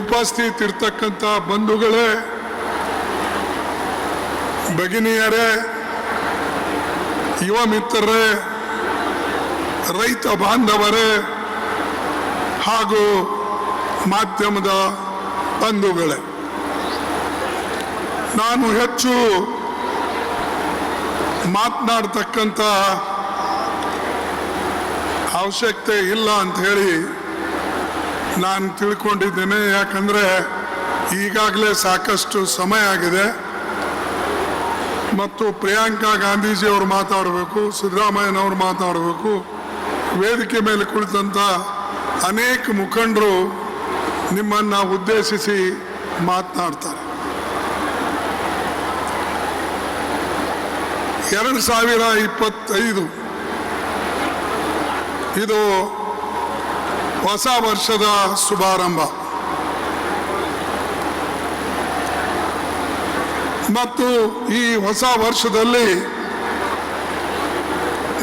ಉಪಸ್ಥಿತ ಇರ್ತಕ್ಕಂಥ ಬಂಧುಗಳೇ, ಭಗಿನಿಯರೇ, ಯುವ ಮಿತ್ರರೇ, ರೈತ ಬಾಂಧವರೇ ಹಾಗೂ ಮಾಧ್ಯಮದ ಬಂಧುಗಳೇ, ನಾನು ಹೆಚ್ಚು ಮಾತನಾಡ್ತಕ್ಕಂಥ ಅವಶ್ಯಕತೆ ಇಲ್ಲ ಅಂತ ಹೇಳಿ ನಾನು ತಿಳ್ಕೊಂಡಿದ್ದೇನೆ, ಯಾಕಂದರೆ ಈಗಾಗಲೇ ಸಾಕಷ್ಟು ಸಮಯ ಆಗಿದೆ. ಮತ್ತು ಪ್ರಿಯಾಂಕಾ ಗಾಂಧೀಜಿಯವರು ಮಾತಾಡಬೇಕು, ಸಿದ್ದರಾಮಯ್ಯನವರು ಮಾತಾಡಬೇಕು, ವೇದಿಕೆ ಮೇಲೆ ಕುಳಿತಂಥ ಅನೇಕ ಮುಖಂಡರು ನಿಮ್ಮನ್ನು ಉದ್ದೇಶಿಸಿ ಮಾತನಾಡ್ತಾರೆ. ಎರಡು ಸಾವಿರ ಇಪ್ಪತ್ತೈದು, ಇದು ಹೊಸ ವರ್ಷದ ಶುಭಾರಂಭ. ಮತ್ತು ಈ ಹೊಸ ವರ್ಷದಲ್ಲಿ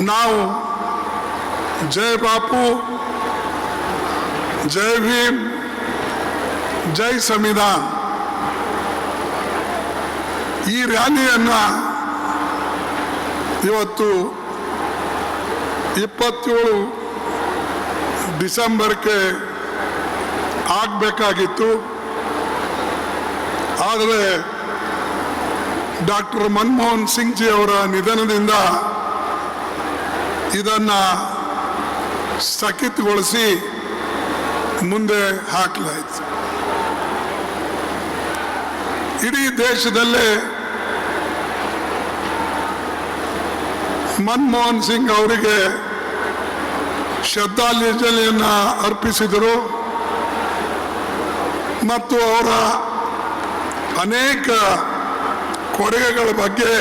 ನಾವು ಜೈ ಬಾಪು, ಜೈ ಭೀಮ್, ಜೈ ಸಂವಿಧಾನ್. ಈ ರ್ಯಾಲಿಯನ್ನು ಇವತ್ತು ಇಪ್ಪತ್ತೇಳು ಡಿಸೆಂಬರ್ಗೆ ಆಗಬೇಕಾಗಿತ್ತು. ಆದರೆ ಡಾಕ್ಟರ್ ಮನಮೋಹನ್ ಸಿಂಗ್ ಜಿ ಅವರ ನಿಧನದಿಂದ ಇದನ್ನು ಸ್ಥಗಿತಗೊಳಿಸಿ ಮುಂದೆ ಹಾಕಲಾಯಿತು. ಇಡೀ ದೇಶದಲ್ಲೇ ಮನಮೋಹನ್ ಸಿಂಗ್ ಅವರಿಗೆ ಶ್ರದ್ಧಾಂಜಲಿಯನ್ನು ಅರ್ಪಿಸಿದರು. ಮತ್ತು ಅವರ ಅನೇಕ ಕೊಡುಗೆಗಳ ಬಗ್ಗೆ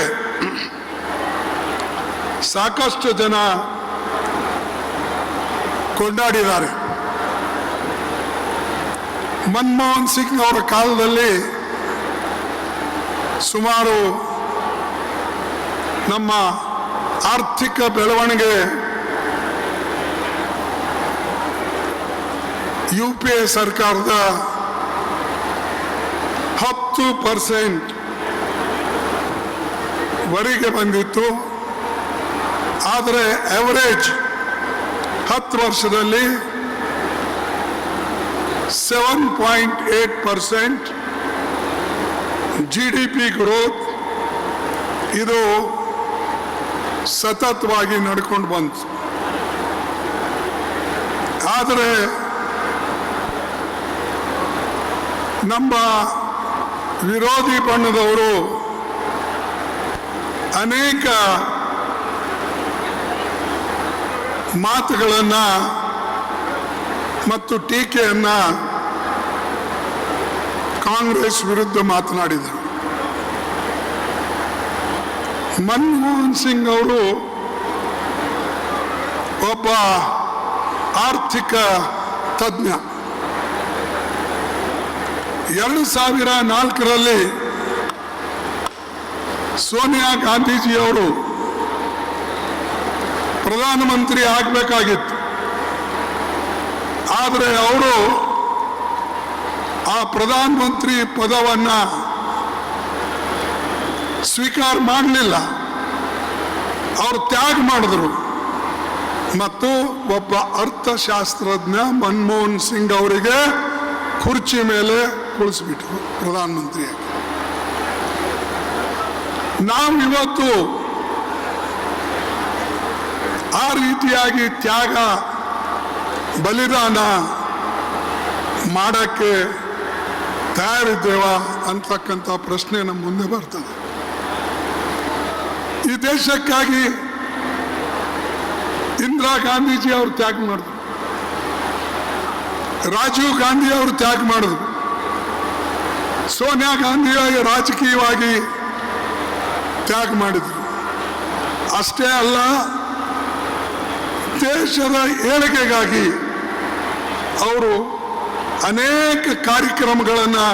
ಸಾಕಷ್ಟು ಜನ ಕೊಂಡಾಡಿದ್ದಾರೆ. ಮನಮೋಹನ್ ಸಿಂಗ್ ಅವರ ಕಾಲದಲ್ಲಿ ಸುಮಾರು ನಮ್ಮ ಆರ್ಥಿಕ ಬೆಳವಣಿಗೆ ಯು ಪಿ ಎ ಸರ್ಕಾರದ ಹತ್ತು ಪರ್ಸೆಂಟ್ ವರೆಗೆ ಬಂದಿತ್ತು. ಆದರೆ ಎವರೇಜ್ ಹತ್ತು ವರ್ಷದಲ್ಲಿ seven point eight percent G D P growth ಇದು ಸತತವಾಗಿ ನಡ್ಕೊಂಡು ಬಂತು. ಆದರೆ ನಮ್ಮ ವಿರೋಧಿ ಬಣ್ಣದವರು ಅನೇಕ ಮಾತುಗಳನ್ನು ಮತ್ತು ಟೀಕೆಯನ್ನು ಕಾಂಗ್ರೆಸ್ ವಿರುದ್ಧ ಮಾತನಾಡಿದರು. ಮನಮೋಹನ್ ಸಿಂಗ್ ಅವರು ಒಬ್ಬ ಆರ್ಥಿಕ ತಜ್ಞ. ಎರಡು ಸಾವಿರ ನಾಲ್ಕರಲ್ಲಿ ಸೋನಿಯಾ ಗಾಂಧೀಜಿಯವರು ಪ್ರಧಾನಮಂತ್ರಿ ಆಗಬೇಕಾಗಿತ್ತು. ಆದರೆ ಅವರು ಆ ಪ್ರಧಾನಮಂತ್ರಿ ಪದವನ್ನು ಸ್ವೀಕಾರ ಮಾಡಲಿಲ್ಲ. ಅವರು ತ್ಯಾಗ ಮಾಡಿದ್ರು. ಮತ್ತು ಒಬ್ಬ ಅರ್ಥಶಾಸ್ತ್ರಜ್ಞ ಮನಮೋಹನ್ ಸಿಂಗ್ ಅವರಿಗೆ ಕುರ್ಚಿ ಮೇಲೆ ಕುಳಿಸ್ಬಿಟ್ರು ಪ್ರಧಾನಮಂತ್ರಿಯಾಗಿ ನಾವು ಇವತ್ತು ಆ ರೀತಿಯಾಗಿ ತ್ಯಾಗ, ಬಲಿದಾನ ಮಾಡಕ್ಕೆ ತಯಾರಿದ್ದೇವ ಅಂತಕ್ಕಂಥ ಪ್ರಶ್ನೆ ನಮ್ಮ ಮುಂದೆ ಬರ್ತದೆ. ಈ ದೇಶಕ್ಕಾಗಿ ಇಂದಿರಾ ಗಾಂಧೀಜಿ ಅವರು ತ್ಯಾಗ ಮಾಡಿದ್ರು. ರಾಜೀವ್ ಗಾಂಧಿ ಅವರು ತ್ಯಾಗ ಮಾಡಿದ್ರು. ಸೋನಿಯಾ ಗಾಂಧಿಯಾಗಿ ರಾಜಕೀಯವಾಗಿ ತ್ಯಾಗ ಮಾಡಿದ್ರು. ಅಷ್ಟೇ ಅಲ್ಲ, ದೇಶದ ಏಳಿಗೆಗಾಗಿ ಅವರು ಅನೇಕ ಕಾರ್ಯಕ್ರಮಗಳನ್ನು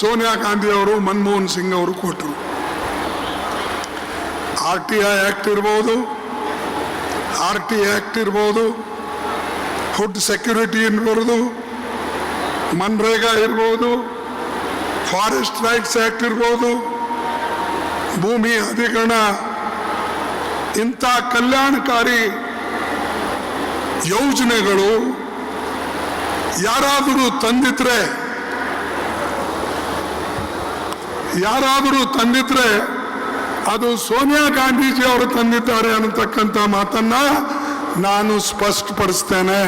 ಸೋನಿಯಾ ಗಾಂಧಿಯವರು ಮನಮೋಹನ್ ಸಿಂಗ್ ಅವರು ಕೊಟ್ಟರು. ಆರ್ ಟಿ ಐ ಆ್ಯಕ್ಟ್ ಇರ್ಬೋದು, ಆರ್ ಟಿ ಆ್ಯಕ್ಟ್ ಇರ್ಬೋದು, ಫುಡ್ ಸೆಕ್ಯೂರಿಟಿ ಇರ್ಬೋದು ಮನ್ರೇಗಾ ಇರ್ಬೋದು ಫಾರೆಸ್ಟ್ ರೈಟ್ಸ್ ಆಕ್ಟ್ ಇರ್ಬೋದು. ಭೂಮಿ ಅಧಿಕರಣ ಇಂಥ ಕಲ್ಯಾಣಕಾರಿ ಯೋಜನೆಗಳು ಯಾರಾದರೂ ತಂದಿದ್ರೆ ಯಾರಾದರೂ ತಂದಿದ್ರೆ ಅದು ಸೋನಿಯಾ ಗಾಂಧೀಜಿ ಅವರು ತಂದಿದ್ದಾರೆ ಅನ್ನತಕ್ಕಂಥ ಮಾತನ್ನ ನಾನು ಸ್ಪಷ್ಟಪಡಿಸ್ತೇನೆ.